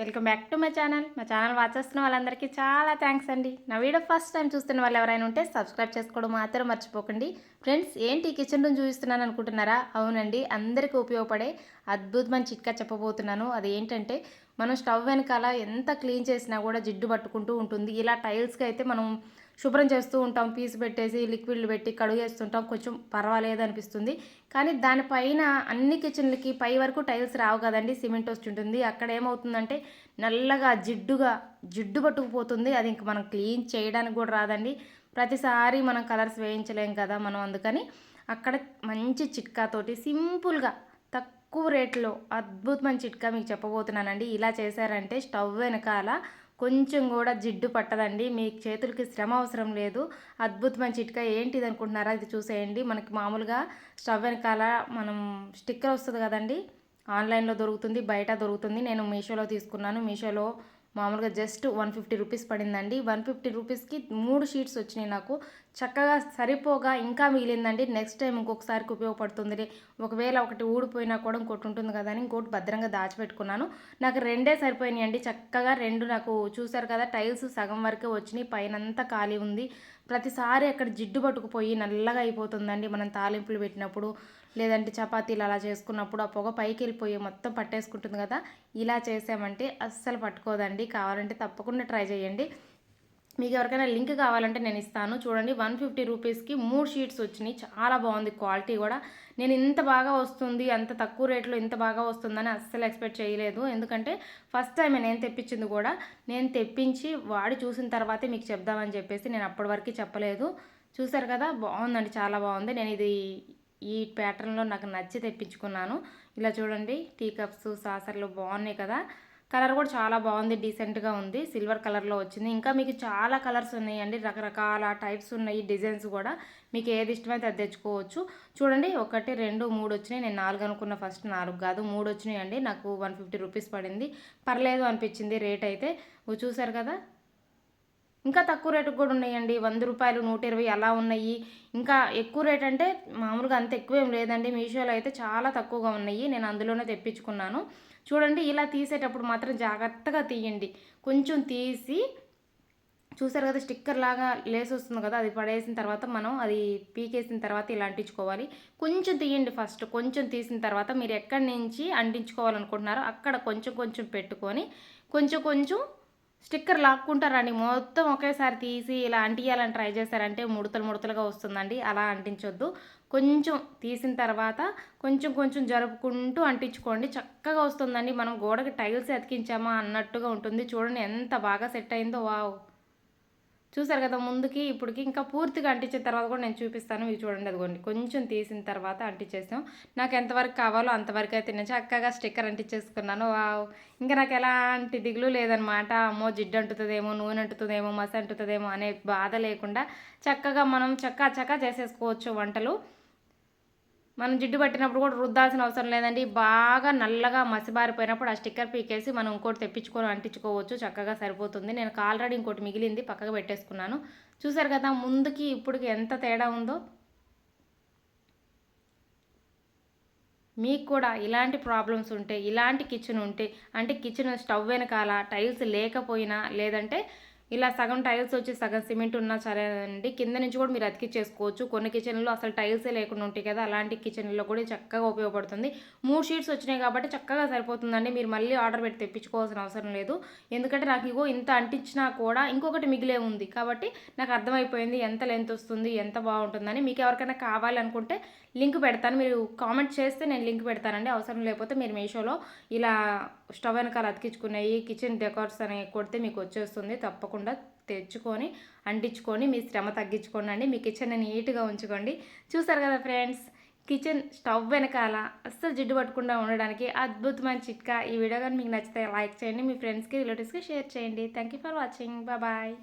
Welcome back to my channel. మా channel watch చేస్తున్న వాళ్ళందరికీ చాలా థ్యాంక్స్ అండి. నా వీడియో ఫస్ట్ టైం చూస్తున్న వాళ్ళు ఎవరైనా ఉంటే సబ్స్క్రైబ్ చేసుకోవడం మాత్రం మర్చిపోకండి. ఫ్రెండ్స్ ఏంటి కిచెన్ రూమ్ చూపిస్తున్నాను అనుకుంటున్నారా? అవునండి అందరికీ ఉపయోగపడే అద్భుతమైన చిట్కా చెప్పబోతున్నాను. అది ఏంటంటే మనం స్టవ్ వెనకాల ఎంత క్లీన్ చేసినా కూడా జిడ్డు పట్టుకుంటూ ఉంటుంది. ఇలా టైల్స్కి అయితే మనం శుభ్రం చేస్తూ ఉంటాం. పీసు పెట్టేసి లిక్విడ్లు పెట్టి కడుగేస్తుంటాం. కొంచెం పర్వాలేదు అనిపిస్తుంది. కానీ దానిపైన అన్ని కిచెన్లకి పై వరకు టైల్స్ రావు కదండి. సిమెంట్ వస్తుంటుంది అక్కడ ఏమవుతుందంటే నల్లగా జిడ్డుగా జిడ్డు పట్టుకుపోతుంది. అది ఇంక మనం క్లీన్ చేయడానికి కూడా రాదండి. ప్రతిసారి మనం కలర్స్ వేయించలేం కదా మనం అందుకని అక్కడ మంచి చిట్కాతోటి సింపుల్గా తక్కువ రేట్లో అద్భుతమైన చిట్కా మీకు చెప్పబోతున్నానండి. ఇలా చేశారంటే స్టవ్ వెనకాల కొంచెం కూడా జిడ్డు పట్టదండి. మీ చేతులకి శ్రమ అవసరం లేదు. అద్భుతమైన చిట్కా ఏంటిది అనుకుంటున్నారా? ఇది చూసేయండి. మనకి మామూలుగా స్టవ్ వెనకాల మనం స్టిక్కర్ వస్తుంది కదండి. ఆన్లైన్లో దొరుకుతుంది బయట దొరుకుతుంది. నేను మీషోలో తీసుకున్నాను. మీషోలో మామూలుగా జస్ట్ వన్ ఫిఫ్టీ రూపీస్ పడిందండి. వన్ ఫిఫ్టీ రూపీస్కి మూడు షీట్స్ వచ్చినాయి నాకు. చక్కగా సరిపోగా ఇంకా మిగిలిందండి. నెక్స్ట్ టైం ఇంకొకసారికి ఉపయోగపడుతుంది ఒకవేళ ఒకటి ఊడిపోయినా కూడా ఇంకోటి ఉంటుంది కదా అని ఇంకోటి భద్రంగా దాచిపెట్టుకున్నాను. నాకు రెండే సరిపోయినాయి అండి చక్కగా రెండు నాకు చూసారు కదా టైల్స్ సగం వరకే వచ్చినాయి. పైనంతా ఖాళీ ఉంది. ప్రతిసారి అక్కడ జిడ్డు పట్టుకుపోయి నల్లగా అయిపోతుందండి మనం తాలింపులు పెట్టినప్పుడు. లేదంటే చపాతీలు అలా చేసుకున్నప్పుడు ఆ పొగ పైకి వెళ్ళిపోయి మొత్తం పట్టేసుకుంటుంది కదా ఇలా చేసామంటే అస్సలు పట్టుకోదండి. కావాలంటే తప్పకుండా ట్రై చేయండి. మీకు ఎవరికైనా లింక్ కావాలంటే నేను ఇస్తాను. చూడండి వన్ ఫిఫ్టీ రూపీస్కి మూడు షీట్స్ వచ్చినాయి. చాలా బాగుంది క్వాలిటీ కూడా. నేను ఇంత బాగా వస్తుంది అంత తక్కువ రేట్లో ఇంత బాగా వస్తుందని అస్సలు ఎక్స్పెక్ట్ చేయలేదు. ఎందుకంటే ఫస్ట్ టైం నేను తెప్పించింది కూడా నేను తెప్పించి వాడి చూసిన తర్వాతే మీకు చెప్దామని చెప్పేసి నేను అప్పటి వరకు చెప్పలేదు. చూసారు కదా బాగుందండి చాలా బాగుంది. నేను ఇది ఈ ప్యాటర్న్లో నాకు నచ్చి తెప్పించుకున్నాను. ఇలా చూడండి టీ కప్స్ సాసర్లు బాగున్నాయి కదా. కలర్ కూడా చాలా బాగుంది డీసెంట్గా ఉంది. సిల్వర్ కలర్లో వచ్చింది. ఇంకా మీకు చాలా కలర్స్ ఉన్నాయండి రకరకాల టైప్స్ ఉన్నాయి డిజైన్స్ కూడా. మీకు ఏది ఇష్టమైతే అది తెచ్చుకోవచ్చు. చూడండి ఒకటి రెండు మూడు వచ్చినాయి. నేను నాలుగు అనుకున్న ఫస్ట్ నాలుగు కాదు మూడు వచ్చినాయి అండి నాకు వన్ ఫిఫ్టీ రూపీస్ పడింది. పర్లేదు అనిపించింది రేట్ అయితే. చూసారు కదా? ఇంకా తక్కువ రేటుకు కూడా ఉన్నాయండి. వంద రూపాయలు నూట ఇరవై అలా ఉన్నాయి. ఇంకా ఎక్కువ రేట్ అంటే మామూలుగా అంత ఎక్కువ ఏం లేదండి. మీషోలో అయితే చాలా తక్కువగా ఉన్నాయి. నేను అందులోనే తెప్పించుకున్నాను. చూడండి ఇలా తీసేటప్పుడు మాత్రం జాగ్రత్తగా తీయండి. కొంచెం తీసి చూసారు కదా స్టిక్కర్ లాగా లేసి వస్తుంది కదా అది పడేసిన తర్వాత మనం అది పీకేసిన తర్వాత ఇలా అంటించుకోవాలి. కొంచెం తీయండి ఫస్ట్. కొంచెం తీసిన తర్వాత మీరు ఎక్కడి నుంచి అంటించుకోవాలనుకుంటున్నారో అక్కడ కొంచెం కొంచెం పెట్టుకొని కొంచెం కొంచెం స్టిక్కర్ లాక్కుంటారండి. మొత్తం ఒకేసారి తీసి ఇలా అంటియాలని ట్రై చేశారంటే ముడతలు ముడతలుగా వస్తుందండి. అలా అంటించొద్దు. కొంచెం తీసిన తర్వాత కొంచెం కొంచెం జరుపుకుంటూ అంటించుకోండి. చక్కగా వస్తుందండి. మనం గోడకి టైల్స్ అతికించామా అన్నట్టుగా ఉంటుంది. చూడండి ఎంత బాగా సెట్ అయిందో. వావ్! చూసారు కదా ముందుకి ఇప్పటికి ఇంకా పూర్తిగా అంటించిన తర్వాత కూడా నేను చూపిస్తాను. మీరు చూడండి అదిగోండి. కొంచెం తీసిన తర్వాత అంటించేసాం. నాకు ఎంతవరకు కావాలో అంతవరకు అయితే నేను చక్కగా స్టిక్కర్ అంటించేసుకున్నాను. వావ్! ఇంకా నాకు ఎలాంటి దిగులు లేదనమాట అమ్మో! జిడ్డు అంటుతుందేమో నూనె అంటుతుందేమో మసి అంటుతుందేమో అనే బాధ లేకుండా చక్కగా మనం చక్క చక్క చేసేసుకోవచ్చు వంటలు. మనం జిడ్డు పట్టినప్పుడు కూడా రుద్దాల్సిన అవసరం లేదండి. బాగా నల్లగా మసిబారిపోయినప్పుడు ఆ స్టిక్కర్ పీకేసి మనం ఇంకోటి తెప్పించుకొని అంటించుకోవచ్చు. చక్కగా సరిపోతుంది. నేను ఆల్రెడీ ఇంకోటి మిగిలింది. పక్కగా పెట్టేసుకున్నాను. చూసారు కదా ముందుకి ఇప్పటికి ఎంత తేడా ఉందో. మీకు కూడా ఇలాంటి ప్రాబ్లమ్స్ ఉంటే ఇలాంటి కిచెన్ ఉంటే అంటే కిచెన్ స్టవ్ వెనకాల టైల్స్ లేకపోయినా లేదంటే ఇలా సగం టైల్స్ వచ్చి సగం సిమెంట్ ఉన్నా సరే అండి కింద నుంచి కూడా మీరు అతికి చేసుకోవచ్చు కొన్ని కిచెన్లో అసలు టైల్సే లేకుండా ఉంటాయి కదా అలాంటి కిచెన్లో కూడా చక్కగా ఉపయోగపడుతుంది. మూడు షీట్స్ వచ్చినాయి కాబట్టి చక్కగా సరిపోతుందండి. మీరు మళ్ళీ ఆర్డర్ పెట్టి తెప్పించుకోవాల్సిన అవసరం లేదు. ఎందుకంటే నాకు ఇగో ఇంత అంటించినా కూడా ఇంకొకటి మిగిలే ఉంది. కాబట్టి నాకు అర్థమైపోయింది ఎంత లెంత్ వస్తుంది ఎంత బాగుంటుందని. మీకు ఎవరికైనా కావాలనుకుంటే లింక్ పెడతాను. మీరు కామెంట్ చేస్తే నేను లింక్ పెడతానండి. అవసరం లేకపోతే మీరు మీషోలో ఇలా స్టవ్ వెనకాల అతికించుకున్నాయి కిచెన్ డెకార్స్ అని కొడితే మీకు వచ్చేస్తుంది. తప్పకుండా తెచ్చుకొని అంటించుకొని మీ శ్రమ తగ్గించుకోండి అండి. మీ కిచెన్ నీట్గా ఉంచుకోండి. చూసారు కదా ఫ్రెండ్స్ కిచెన్ స్టవ్ వెనకాల అస్సలు జిడ్డు పట్టకుండా ఉండడానికి అద్భుతమైన చిట్కా. ఈ వీడియో కానీ మీకు నచ్చితే లైక్ చేయండి మీ ఫ్రెండ్స్కి రిలేటివ్స్కి షేర్ చేయండి. Thank you for watching bye